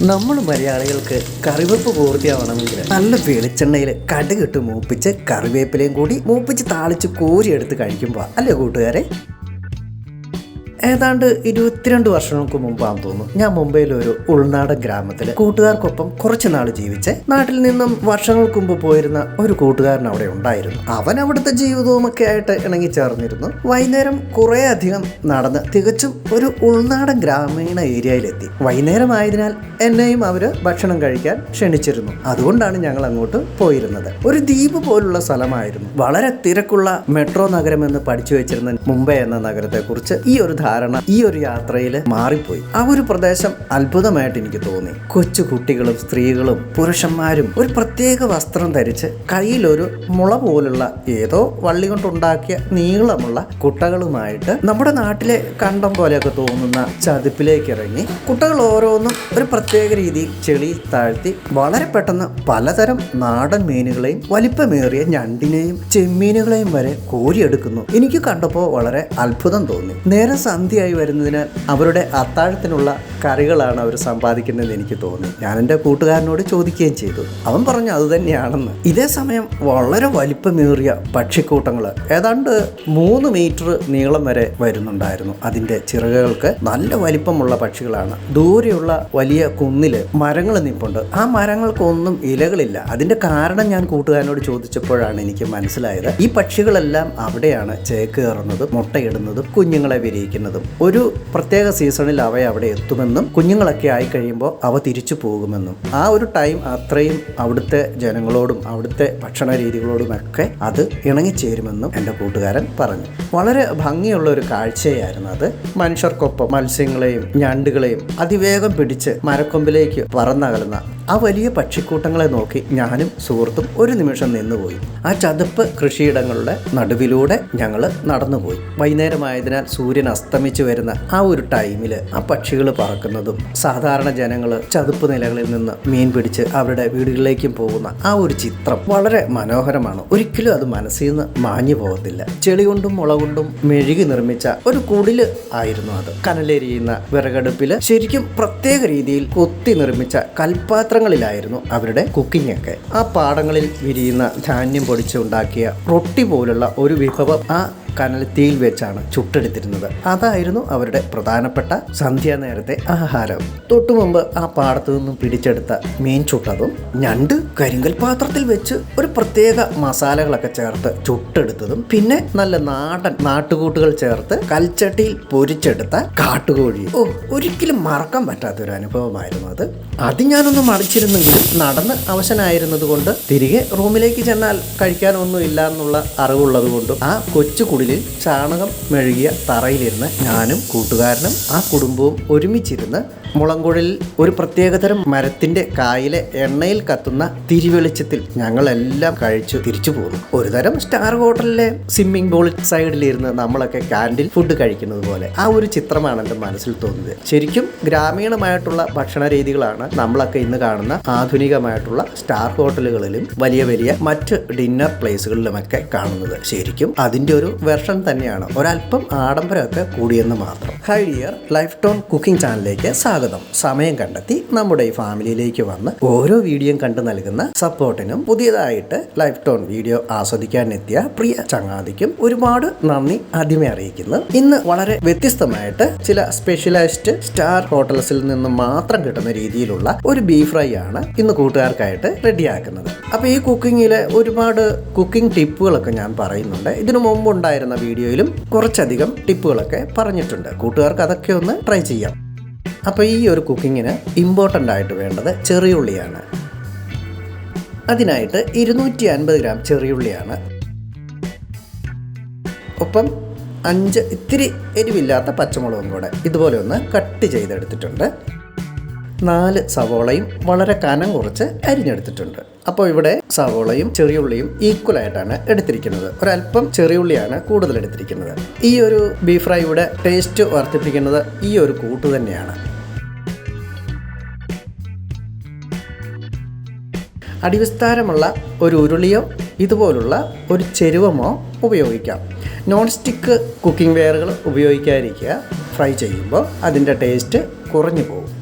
നമ്മൾ മലയാളികൾക്ക് കറിവേപ്പ് പൂർത്തിയാവണമെങ്കിൽ നല്ല വെളിച്ചെണ്ണയിൽ കടുകിട്ട് മൂപ്പിച്ച് കറിവേപ്പിലയും കൂടി മൂപ്പിച്ച് താളിച്ച് കോരിയെടുത്ത് കഴിക്കുമ്പോൾ അല്ലേ കൂട്ടുകാരെ? ഏതാണ്ട് ഇരുപത്തിരണ്ട് വർഷങ്ങൾക്ക് മുമ്പാന്ന് തോന്നുന്നു. ഞാൻ മുംബൈയിലെ ഒരു ഉൾനാടൻ ഗ്രാമത്തിൽ കൂട്ടുകാർക്കൊപ്പം കുറച്ച് നാൾ ജീവിച്ച് നാട്ടിൽ നിന്നും വർഷങ്ങൾക്ക് മുമ്പ് പോയിരുന്ന ഒരു കൂട്ടുകാരൻ അവിടെ ഉണ്ടായിരുന്നു. അവൻ അവിടുത്തെ ജീവിതവും ഒക്കെ ആയിട്ട് ഇണങ്ങി ചേർന്നിരുന്നു വൈകുന്നേരം കുറേ അധികം നടന്ന് തികച്ചും ഒരു ഉൾനാടൻ ഗ്രാമീണ ഏരിയയിലെത്തി. വൈകുന്നേരം ആയതിനാൽ എന്നെയും അവർ ഭക്ഷണം കഴിക്കാൻ ക്ഷണിച്ചിരുന്നു. അതുകൊണ്ടാണ് ഞങ്ങൾ അങ്ങോട്ട് പോയിരുന്നത്. ഒരു ദ്വീപ് പോലുള്ള സ്ഥലമായിരുന്നു. വളരെ തിരക്കുള്ള മെട്രോ നഗരം എന്ന് പഠിച്ചു വെച്ചിരുന്ന മുംബൈ എന്ന നഗരത്തെക്കുറിച്ച് ഈ ഒരു ധാരണ ഈ ഒരു യാത്രയിൽ മാറിപ്പോയി. ആ ഒരു പ്രദേശം അത്ഭുതമായിട്ട് എനിക്ക് തോന്നി. കൊച്ചു കുട്ടികളും സ്ത്രീകളും പുരുഷന്മാരും ഒരു പ്രത്യേക വസ്ത്രം ധരിച്ച് കയ്യിലൊരു മുള പോലുള്ള ഏതോ വള്ളി കൊണ്ടുണ്ടാക്കിയ നീളമുള്ള കുട്ടകളുമായിട്ട് നമ്മുടെ നാട്ടിലെ കണ്ടം പോലെയൊക്കെ തോന്നുന്ന ചതുപ്പിലേക്ക് ഇറങ്ങി. കുട്ടകൾ ഓരോന്നും ഒരു പ്രത്യേക രീതിയിൽ ചെളി താഴ്ത്തി വളരെ പെട്ടെന്ന് പലതരം നാടൻ മീനുകളെയും വലിപ്പമേറിയ ഞണ്ടിനെയും ചെമ്മീനുകളെയും വരെ കോരിയെടുക്കുന്നു. എനിക്ക് കണ്ടപ്പോൾ വളരെ അത്ഭുതം തോന്നി. നേരെ സന്ധ്യയായി വരുന്നതിനാൽ അവരുടെ അത്താഴത്തിനുള്ള കറികളാണ് അവർ സമ്പാദിക്കുന്നതെന്ന് എനിക്ക് തോന്നി. ഞാൻ എന്റെ കൂട്ടുകാരനോട് ചോദിക്കുകയും ചെയ്തു. അവൻ പറഞ്ഞു അത് തന്നെയാണെന്ന്. ഇതേ സമയം വളരെ വലിപ്പമേറിയ പക്ഷിക്കൂട്ടങ്ങൾ ഏതാണ്ട് മൂന്ന് മീറ്റർ നീളം വരെ വരുന്നുണ്ടായിരുന്നു. അതിന്റെ ചിറകുകൾക്ക് നല്ല വലിപ്പമുള്ള പക്ഷികളാണ്. ദൂരെയുള്ള വലിയ കുന്നിൽ മരങ്ങൾ നിൽപ്പുണ്ട് ആ മരങ്ങൾക്കൊന്നും ഇലകളില്ല. അതിന്റെ കാരണം ഞാൻ കൂട്ടുകാരനോട് ചോദിച്ചപ്പോഴാണ് എനിക്ക് മനസ്സിലായത്. ഈ പക്ഷികളെല്ലാം അവിടെയാണ് ചേക്കേറുന്നത് മുട്ടയിടുന്നതും കുഞ്ഞുങ്ങളെ വിരിയിക്കുന്നതും ഒരു പ്രത്യേക സീസണിൽ അവ അവിടെ എത്തുമെന്നും കുഞ്ഞുങ്ങളൊക്കെ ആയി കഴിയുമ്പോൾ അവ തിരിച്ചു പോകുമെന്നും. ആ ഒരു ടൈം അത്രയും അവിടുത്തെ ജനങ്ങളോടും അവിടുത്തെ ഭക്ഷണ രീതികളോടുമൊക്കെ അത് ഇണങ്ങിച്ചേരുമെന്നും എന്റെ കൂട്ടുകാരൻ പറഞ്ഞു. വളരെ ഭംഗിയുള്ള ഒരു കാഴ്ചയായിരുന്നു അത്. മനുഷ്യർക്കൊപ്പം മത്സ്യങ്ങളെയും ഞണ്ടുകളെയും അതിവേഗം പിടിച്ച് മരക്കൊമ്പിലേക്ക് പറന്നകലുന്ന ആ വലിയ പക്ഷിക്കൂട്ടങ്ങളെ നോക്കി ഞാനും സുഹൃത്തും ഒരു നിമിഷം നിന്നുപോയി. ആ ചതുപ്പ് കൃഷിയിടങ്ങളുടെ നടുവിലൂടെ ഞങ്ങൾ നടന്നുപോയി. വൈകുന്നേരമായതിനാൽ സൂര്യൻ അസ്തമിച്ചു വരുന്ന ആ ഒരു ടൈമിൽ ആ പക്ഷികൾ പറക്കുന്നതും സാധാരണ ജനങ്ങൾ ചതുപ്പ് നിലകളിൽ നിന്ന് മീൻ പിടിച്ച് അവരുടെ വീടുകളിലേക്കും പോകുന്ന ആ ഒരു ചിത്രം വളരെ മനോഹരമാണ്. ഒരിക്കലും അത് മനസ്സിൽ നിന്ന് മാഞ്ഞു പോകത്തില്ല. ചെളി കൊണ്ടും മുള കൊണ്ടും മെഴുകി നിർമ്മിച്ച ഒരു കുടിൽ ആയിരുന്നു അത്. കനലെരിയുന്ന വിറകടുപ്പിൽ ശരിക്കും പ്രത്യേക രീതിയിൽ കൊത്തി നിർമ്മിച്ച കൽപാത്രങ്ങളിലായിരുന്നു അവരുടെ കുക്കിംഗ് ഒക്കെ. ആ പാടങ്ങളിൽ വിരിയുന്ന ധാന്യം പൊടിച്ചുണ്ടാക്കിയ റൊട്ടി പോലുള്ള ഒരു വിഭവം ആ കനൽത്തീയിൽ വെച്ചാണ് ചുട്ടെടുത്തിരുന്നത്. അതായിരുന്നു അവരുടെ പ്രധാനപ്പെട്ട സന്ധ്യാനേരത്തെ ആഹാരം. തൊട്ടു മുമ്പ് ആ പാടത്തു നിന്നും പിടിച്ചെടുത്ത മീൻ ചുട്ടതും ഞണ്ട് കരിങ്കൽ പാത്രത്തിൽ വെച്ച് ഒരു പ്രത്യേക മസാലകളൊക്കെ ചേർത്ത് ചുട്ടെടുത്തതും പിന്നെ നല്ല നാടൻ നാട്ടുകൂട്ടുകൾ ചേർത്ത് കൽച്ചട്ടിയിൽ പൊരിച്ചെടുത്ത കാട്ടുകോഴി. ഓ ഒരിക്കലും മറക്കാൻ പറ്റാത്ത ഒരു അനുഭവമായിരുന്നു അത്. അത് ഞാനൊന്ന് മടിച്ചിരുന്നെങ്കിലും നടന്ന് അവശനായിരുന്നത് കൊണ്ട് തിരികെ റൂമിലേക്ക് ചെന്നാൽ കഴിക്കാനൊന്നും ഇല്ല എന്നുള്ള അറിവുള്ളത് കൊണ്ടും ആ കൊച്ചു കുടിലിൽ ചാണകം മെഴുകിയ തറയിലിരുന്ന് ഞാനും കൂട്ടുകാരനും ആ കുടുംബവും ഒരുമിച്ചിരുന്ന് മുളങ്കുഴലിൽ ഒരു പ്രത്യേകതരം മരത്തിന്റെ കായിലെ എണ്ണയിൽ കത്തുന്ന തിരിവെളിച്ചത്തിൽ ഞങ്ങളെല്ലാം കഴിച്ചു തിരിച്ചു പോന്നു. ഒരു തരം സ്റ്റാർ ഹോട്ടലിലെ സ്വിമ്മിംഗ് പൂൾ സൈഡിലിരുന്ന് നമ്മളൊക്കെ കാൻഡിൽ ഫുഡ് കഴിക്കുന്നത് പോലെ ആ ഒരു ചിത്രമാണ് എന്റെ മനസ്സിൽ തോന്നുന്നത് ശരിക്കും ഗ്രാമീണമായിട്ടുള്ള ഭക്ഷണ രീതികളാണ് നമ്മളൊക്കെ ഇന്ന് കാണുന്ന ആധുനികമായിട്ടുള്ള സ്റ്റാർ ഹോട്ടലുകളിലും വലിയ വലിയ മറ്റ് ഡിന്നർ പ്ലേസുകളിലുമൊക്കെ കാണുന്നത്. ശരിക്കും അതിന്റെ ഒരു വെർഷൻ തന്നെയാണ്. ഒരല്പം ആഡംബരമൊക്കെ കൂടിയെന്ന് മാത്രം. Hi dear life tone cooking ചാനലിലേക്ക് സ്വാഗതം. സമയം കണ്ടെത്തി നമ്മുടെ ഈ ഫാമിലിയിലേക്ക് വന്ന് ഓരോ വീഡിയോയും കണ്ടു നൽകുന്ന സപ്പോർട്ടിനും പുതിയതായിട്ട് ലൈഫ് ടോൺ വീഡിയോ ആസ്വദിക്കാൻ എത്തിയ പ്രിയ ചങ്ങാതിക്കും ഒരുപാട് നന്ദി ആദ്യമേ അറിയിക്കുന്നു. ഇന്ന് വളരെ വ്യത്യസ്തമായിട്ട് ചില സ്പെഷ്യലൈസ്ഡ് സ്റ്റാർ ഹോട്ടൽസിൽ നിന്ന് മാത്രം കിട്ടുന്ന രീതിയിലുള്ള ഒരു ബീഫ് ഫ്രൈ ആണ് ഇന്ന് കൂട്ടുകാർക്കായിട്ട് റെഡിയാക്കുന്നത്. അപ്പോൾ ഈ കുക്കിങ്ങിലെ ഒരുപാട് കുക്കിംഗ് ടിപ്പുകളൊക്കെ ഞാൻ പറയുന്നുണ്ട്. ഇതിനു മുമ്പ് ഉണ്ടായിരുന്ന വീഡിയോയിലും കുറച്ചധികം ടിപ്പുകളൊക്കെ പറഞ്ഞിട്ടുണ്ട്. കൂട്ടുകാർക്ക് അതൊക്കെ ഒന്ന് ട്രൈ ചെയ്യാം. അപ്പോൾ ഈ ഒരു കുക്കിങ്ങിന് ഇമ്പോർട്ടന്റ് ആയിട്ട് വേണ്ടത് ചെറിയുള്ളിയാണ്. അതിനായിട്ട് ഇരുന്നൂറ്റി അൻപത് ഗ്രാം ചെറിയുള്ളിയാണ്. ഒപ്പം അഞ്ച് ഇത്തിരി എരിവില്ലാത്ത പച്ചമുളകും കൂടെ ഇതുപോലെ ഒന്ന് കട്ട് ചെയ്തെടുത്തിട്ടുണ്ട്. നാല് സവോളയും വളരെ കനം കുറച്ച് അരിഞ്ഞെടുത്തിട്ടുണ്ട്. അപ്പോൾ ഇവിടെ സവോളയും ചെറിയുള്ളിയും ഈക്വൽ ആയിട്ടാണ് എടുത്തിരിക്കുന്നത്. ഒരല്പം ചെറിയുള്ളിയാണ് കൂടുതൽ എടുത്തിരിക്കുന്നത്. ഈ ഒരു ബീഫ് ഫ്രൈയുടെ ടേസ്റ്റ് വർദ്ധിപ്പിക്കുന്നത് ഈ ഒരു കൂട്ട് തന്നെയാണ്. അടിവിസ്താരമുള്ള ഒരു ഉരുളിയോ ഇതുപോലുള്ള ഒരു ചെരുവമോ ഉപയോഗിക്കാം. നോൺ സ്റ്റിക്ക് കുക്കിംഗ് വെയറുകൾ ഉപയോഗിക്കാതിരിക്കുക. ഫ്രൈ ചെയ്യുമ്പോൾ അതിന്റെ ടേസ്റ്റ് കുറഞ്ഞു പോകും.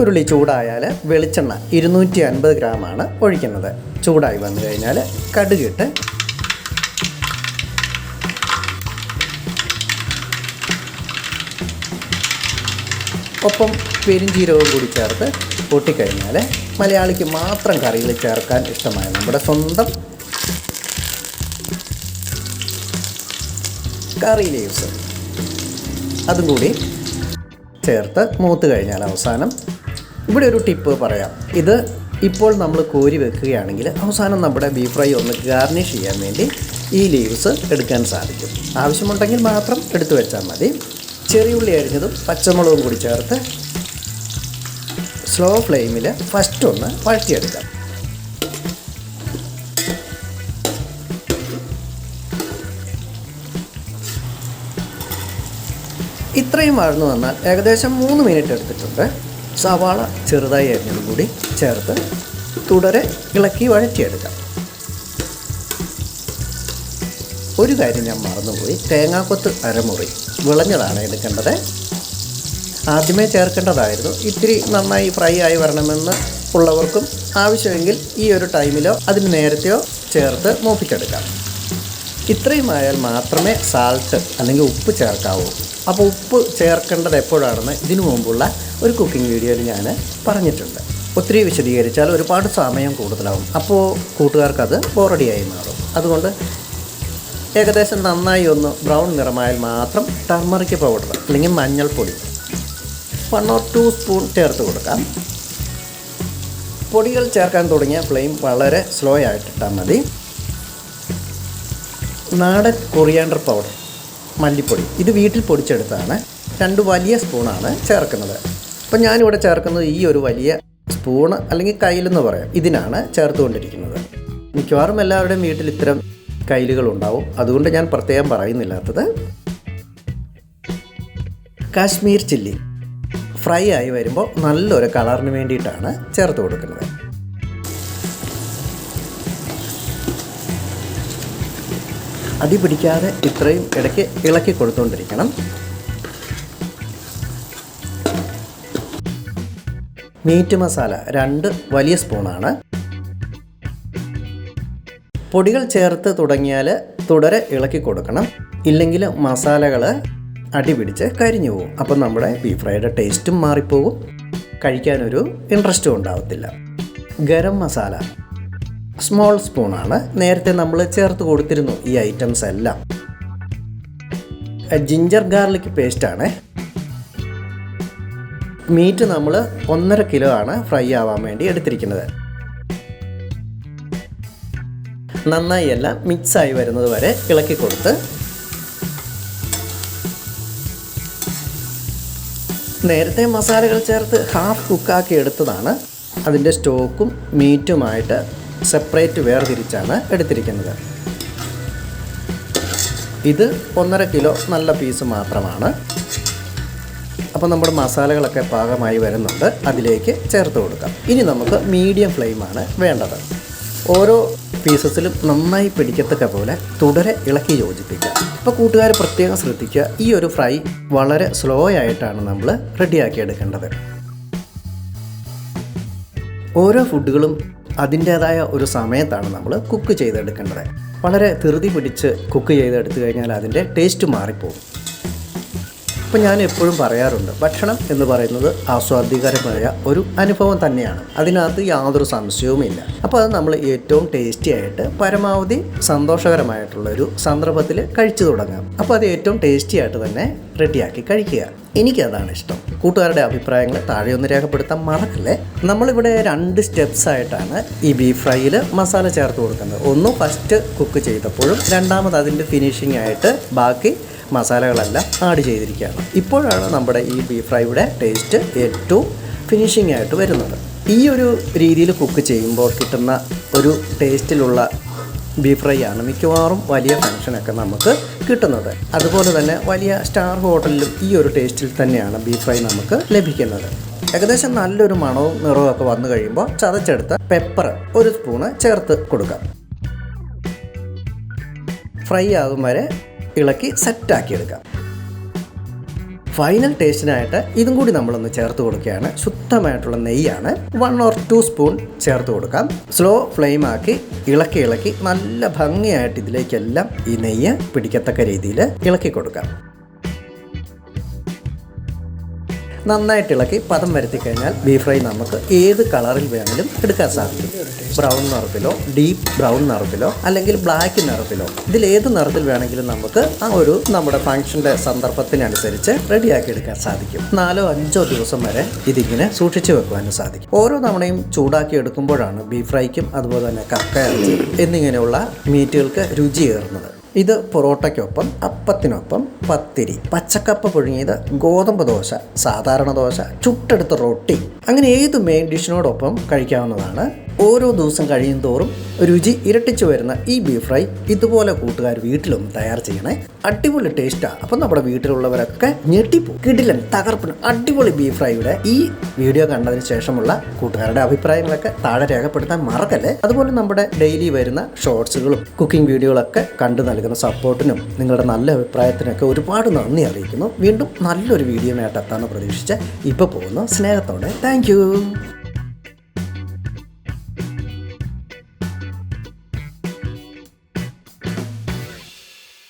ഉരുളി ചൂടായാൽ വെളിച്ചെണ്ണ ഇരുന്നൂറ്റി അൻപത് ഗ്രാമാണ് ഒഴിക്കുന്നത്. ചൂടായി വന്നു കഴിഞ്ഞാൽ കടുകിട്ട് ഒപ്പം പെരിഞ്ചീരകവും കൂടി ചേർത്ത് പൊട്ടിക്കഴിഞ്ഞാൽ മലയാളിക്ക് മാത്രം കറിയിൽ ചേർക്കാൻ ഇഷ്ടമായ നമ്മുടെ സ്വന്തം കറി ലീവ്സ്. അതും കൂടി ചേർത്ത് മൂത്ത് കഴിഞ്ഞാൽ അവസാനം ഇവിടെ ഒരു ടിപ്പ് പറയാം. ഇത് ഇപ്പോൾ നമ്മൾ കോരി വെക്കുകയാണെങ്കിൽ അവസാനം നമ്മുടെ ബീഫ് ഫ്രൈ ഒന്ന് ഗാർണിഷ് ചെയ്യാൻ വേണ്ടി ഈ ലീവ്സ് എടുക്കാൻ സാധിക്കും. ആവശ്യമുണ്ടെങ്കിൽ മാത്രം എടുത്തു വെച്ചാൽ മതി. ചെറിയുള്ളി അരിഞ്ഞതും പച്ചമുളകും കൂടി ചേർത്ത് സ്ലോ ഫ്ലെയിമിൽ ഫസ്റ്റ് ഒന്ന് വഴറ്റിയെടുക്കാം. ഇത്രയും വഴന്നു വന്നാൽ ഏകദേശം മൂന്ന് മിനിറ്റ് എടുത്തിട്ടുണ്ട്. സവാള ചെറുതായി അരിഞ്ഞതും കൂടി ചേർത്ത് തുടരെ ഇളക്കി വഴറ്റിയെടുക്കാം. ഒരു കാര്യം ഞാൻ മറന്നുപോയി. തേങ്ങാക്കൊത്ത് അരമുറി. വിളഞ്ഞതാണ് എടുക്കേണ്ടത്. ആദ്യമേ ചേർക്കേണ്ടതായിരുന്നു. ഇത്തിരി നന്നായി ഫ്രൈ ആയി വരണമെന്ന് ഉള്ളവർക്കും ആവശ്യമെങ്കിൽ ഈ ഒരു ടൈമിലോ അതിന് നേരത്തെയോ ചേർത്ത് മൂപ്പിച്ചെടുക്കാം. ഇത്രയും ആയാൽ മാത്രമേ സാൾട്ട് അല്ലെങ്കിൽ ഉപ്പ് ചേർക്കാവൂ. അപ്പോൾ ഉപ്പ് ചേർക്കേണ്ടത് എപ്പോഴാണെന്ന് ഇതിനു മുമ്പുള്ള ഒരു കുക്കിംഗ് വീഡിയോയിൽ ഞാൻ പറഞ്ഞിട്ടുണ്ട്. ഒത്തിരി വിശദീകരിച്ചാൽ ഒരുപാട് സമയം കൂടുതലാവും. അപ്പോൾ കൂട്ടുകാർക്കത് ബോറടിയായി മാറും. അതുകൊണ്ട് ഏകദേശം നന്നായി ഒന്ന് ബ്രൗൺ നിറമായാൽ മാത്രം ടർമറിക് പൗഡർ അല്ലെങ്കിൽ മഞ്ഞൾപ്പൊടി. വൺ ഓർ ടു സ്പൂൺ ചേർത്ത് കൊടുക്കാം. പൊടികൾ ചേർക്കാൻ തുടങ്ങിയ ഫ്ലെയിം വളരെ സ്ലോ ആയിട്ടിട്ടാൽ മതി. നാടൻ കൊറിയാണ്ടർ പൗഡർ മല്ലിപ്പൊടി. ഇത് വീട്ടിൽ പൊടിച്ചെടുത്താണ്. രണ്ട് വലിയ സ്പൂണാണ് ചേർക്കുന്നത്. അപ്പം ഞാനിവിടെ ചേർക്കുന്നത് ഈ ഒരു വലിയ സ്പൂണ് അല്ലെങ്കിൽ കയ്യിലെന്ന് പറയാം. ഇതിനാണ് ചേർത്തുകൊണ്ടിരിക്കുന്നത്. മിക്കവാറും എല്ലാവരുടെയും വീട്ടിൽ ഇത്തരം കയ്യിലുകൾ ഉണ്ടാവും. അതുകൊണ്ട് ഞാൻ പ്രത്യേകം പറയുന്നില്ലാത്തത് കാശ്മീർ ചില്ലി ഫ്രൈ ആയി വരുമ്പോൾ നല്ലൊരു കളറിന് വേണ്ടിയിട്ടാണ് ചേർത്ത് കൊടുക്കുന്നത്. അടി പിടിക്കാതെ ഇത്രയും ഇടയ്ക്ക് ഇളക്കി കൊടുത്തുകൊണ്ടിരിക്കണം മീറ്റ് മസാല രണ്ട് വലിയ സ്പൂണാണ്. പൊടികൾ ചേർത്ത് തുടങ്ങിയാൽ തുടരെ ഇളക്കി കൊടുക്കണം. ഇല്ലെങ്കിൽ മസാലകൾ അടിപിടിച്ച് കരിഞ്ഞു പോകും അപ്പം നമ്മുടെ ബീഫ് ഫ്രൈയുടെ ടേസ്റ്റും മാറിപ്പോകും കഴിക്കാനൊരു ഇൻട്രസ്റ്റും ഉണ്ടാവത്തില്ല. ഗരം മസാല സ്മോൾ സ്പൂണാണ് നേരത്തെ നമ്മൾ ചേർത്ത് കൊടുത്തിരുന്നു ഈ ഐറ്റംസ് എല്ലാം. ജിഞ്ചർ ഗാർലിക് പേസ്റ്റാണ് മീറ്റ് നമ്മൾ ഒന്നര കിലോ ആണ് ഫ്രൈ ആവാൻ വേണ്ടി എടുത്തിരിക്കുന്നത്. നന്നായി എല്ലാം മിക്സായി വരുന്നത് വരെ ഇളക്കി കൊടുത്ത് നേരത്തെ മസാലകൾ ചേർത്ത് ഹാഫ് കുക്കാക്കി എടുത്തതാണ്. അതിന്റെ സ്റ്റോക്കും മീറ്റുമായിട്ട് സെപ്പറേറ്റ് വേർതിരിച്ചാണ് എടുത്തിരിക്കുന്നത്. ഇത് ഒന്നര കിലോ നല്ല പീസ് മാത്രമാണ്. അപ്പോൾ നമ്മുടെ മസാലകളൊക്കെ പാകമായി വരുന്നുണ്ട്. അതിലേക്ക് ചേർത്ത് കൊടുക്കാം. ഇനി നമുക്ക് മീഡിയം ഫ്ലെയിമാണ് വേണ്ടത്. ഓരോ പീസസിലും നന്നായി പിടിക്കത്തക്ക പോലെ തുടരെ ഇളക്കി യോജിപ്പിക്കുക. അപ്പോൾ കൂട്ടുകാർ പ്രത്യേകം ശ്രദ്ധിക്കുക. ഈ ഒരു ഫ്രൈ വളരെ സ്ലോ ആയിട്ടാണ് നമ്മൾ റെഡിയാക്കി എടുക്കേണ്ടത്. ഓരോ ഫുഡുകളും അതിന്റേതായ ഒരു സമയത്താണ് നമ്മൾ കുക്ക് ചെയ്തെടുക്കേണ്ടത്. വളരെ ധൃതി പിടിച്ച് കുക്ക് ചെയ്തെടുത്തു കഴിഞ്ഞാൽ അതിന്റെ ടേസ്റ്റ് മാറിപ്പോകും. അപ്പോൾ ഞാൻ എപ്പോഴും പറയാറുണ്ട് ഭക്ഷണം എന്ന് പറയുന്നത് ആസ്വാദ്യകരമായ ഒരു അനുഭവം തന്നെയാണ്. അതിനകത്ത് യാതൊരു സംശയവുമില്ല. അപ്പോൾ അത് നമ്മൾ ഏറ്റവും ടേസ്റ്റി ആയിട്ട് പരമാവധി സന്തോഷകരമായിട്ടുള്ള ഒരു സന്ദർഭത്തിൽ കഴിച്ചു തുടങ്ങാം. അപ്പോൾ അത് ഏറ്റവും ടേസ്റ്റി ആയിട്ട് തന്നെ റെഡിയാക്കി കഴിക്കുക. എനിക്കതാണ് ഇഷ്ടം. കൂട്ടുകാരുടെ അഭിപ്രായങ്ങൾ താഴെ ഒന്ന് രേഖപ്പെടുത്താൻ മറക്കല്ലേ? നമ്മളിവിടെ രണ്ട് സ്റ്റെപ്സ് ആയിട്ടാണ് ഈ ബീഫ് ഫ്രൈയിൽ മസാല ചേർത്ത് കൊടുക്കുന്നത്. ഒന്ന് ഫസ്റ്റ് കുക്ക് ചെയ്തപ്പോഴും രണ്ടാമത് അതിന്റെ ഫിനിഷിംഗ് ആയിട്ട് ബാക്കി മസാലകളെല്ലാം ആഡ് ചെയ്തിരിക്കുകയാണ്. ഇപ്പോഴാണ് നമ്മുടെ ഈ ബീഫ് ഫ്രൈയുടെ ടേസ്റ്റ് ഏറ്റവും ഫിനിഷിംഗ് ആയിട്ട് വരുന്നത്. ഈ ഒരു രീതിയിൽ കുക്ക് ചെയ്യുമ്പോൾ കിട്ടുന്ന ഒരു ടേസ്റ്റിലുള്ള ബീഫ് ഫ്രൈ ആണ് മിക്കവാറും വലിയ ഫംഗ്ഷനൊക്കെ നമുക്ക് കിട്ടുന്നത്. അതുപോലെ തന്നെ വലിയ സ്റ്റാർ ഹോട്ടലിലും ഈ ഒരു ടേസ്റ്റിൽ തന്നെയാണ് ബീഫ് ഫ്രൈ നമുക്ക് ലഭിക്കുന്നത്. ഏകദേശം നല്ലൊരു മണവും നിറവും ഒക്കെ വന്നു കഴിയുമ്പോൾ ചതച്ചെടുത്ത പെപ്പർ ഒരു സ്പൂണ് ചേർത്ത് കൊടുക്കാം. ഫ്രൈ ആകും വരെ ഇളക്കി സെറ്റാക്കി എടുക്കാം ഫൈനൽ ടേസ്റ്റിനായിട്ട് ഇതും കൂടി നമ്മളൊന്ന് ചേർത്ത് കൊടുക്കുകയാണ്. ശുദ്ധമായിട്ടുള്ള നെയ്യാണ്. വൺ ഓർ ടു സ്പൂൺ ചേർത്ത് കൊടുക്കാം. സ്ലോ ഫ്ലെയിം ആക്കി ഇളക്കി ഇളക്കി നല്ല ഭംഗിയായിട്ട് ഇതിലേക്കെല്ലാം ഈ നെയ്യ് പിടിക്കത്തക്ക രീതിയിൽ ഇളക്കി കൊടുക്കാം. നന്നായിട്ട് ഇളക്കി പദം വരുത്തി കഴിഞ്ഞാൽ ബീഫ് ഫ്രൈ നമുക്ക് ഏത് കളറിൽ വേണമെങ്കിലും എടുക്കാൻ സാധിക്കും. ബ്രൗൺ നിറത്തിലോ ഡീപ്പ് ബ്രൗൺ നിറത്തിലോ അല്ലെങ്കിൽ ബ്ലാക്ക് നിറത്തിലോ ഇതിൽ ഏത് നിറത്തിൽ വേണമെങ്കിലും നമുക്ക് ആ ഒരു നമ്മുടെ ഫംഗ്ഷന്റെ സന്ദർഭത്തിനനുസരിച്ച് റെഡിയാക്കി എടുക്കാൻ സാധിക്കും. നാലോ അഞ്ചോ ദിവസം വരെ ഇതിങ്ങനെ സൂക്ഷിച്ചു വെക്കുവാനും സാധിക്കും. ഓരോ തവണയും ചൂടാക്കി എടുക്കുമ്പോഴാണ് ബീഫ് ഫ്രൈക്കും അതുപോലെ തന്നെ കക്ക എന്നിങ്ങനെയുള്ള മീറ്റുകൾക്ക് രുചിയേറുന്നത്. ഇത് പൊറോട്ടയ്ക്കൊപ്പം അപ്പത്തിനൊപ്പം പത്തിരി. പച്ചക്കപ്പ പുഴുങ്ങിയത് ഗോതമ്പ് ദോശ സാധാരണ ദോശ ചുട്ടെടുത്ത റൊട്ടി. അങ്ങനെ ഏത് മെയിൻ ഡിഷിനോടൊപ്പം കഴിക്കാവുന്നതാണ്? ഓരോ ദിവസം കഴിയും തോറും രുചി ഇരട്ടിച്ചു വരുന്ന ഈ ബീഫ് ഫ്രൈ ഇതുപോലെ കൂട്ടുകാർ വീട്ടിലൊന്ന് തയ്യാർ ചെയ്യണേ. അടിപൊളി ടേസ്റ്റാണ് അപ്പം നമ്മുടെ വീട്ടിലുള്ളവരൊക്കെ ഞെട്ടിപ്പോ. കിടിലൻ തകർപ്പൻ അടിപൊളി ബീഫ് ഫ്രൈയുടെ ഈ വീഡിയോ കണ്ടതിന് ശേഷമുള്ള കൂട്ടുകാരുടെ അഭിപ്രായങ്ങളൊക്കെ താഴെ രേഖപ്പെടുത്താൻ മറക്കല്ലേ? അതുപോലെ നമ്മുടെ ഡെയിലി വരുന്ന ഷോർട്സുകളും കുക്കിംഗ് വീഡിയോകളൊക്കെ കണ്ടു നൽകുന്ന സപ്പോർട്ടിനും നിങ്ങളുടെ നല്ല അഭിപ്രായത്തിനൊക്കെ ഒരുപാട് നന്ദി അറിയിക്കുന്നു. വീണ്ടും നല്ലൊരു വീഡിയോ നേട്ടെത്താന്ന് പ്രതീക്ഷിച്ച് ഇപ്പോൾ പോകുന്നു. സ്നേഹത്തോടെ. താങ്ക്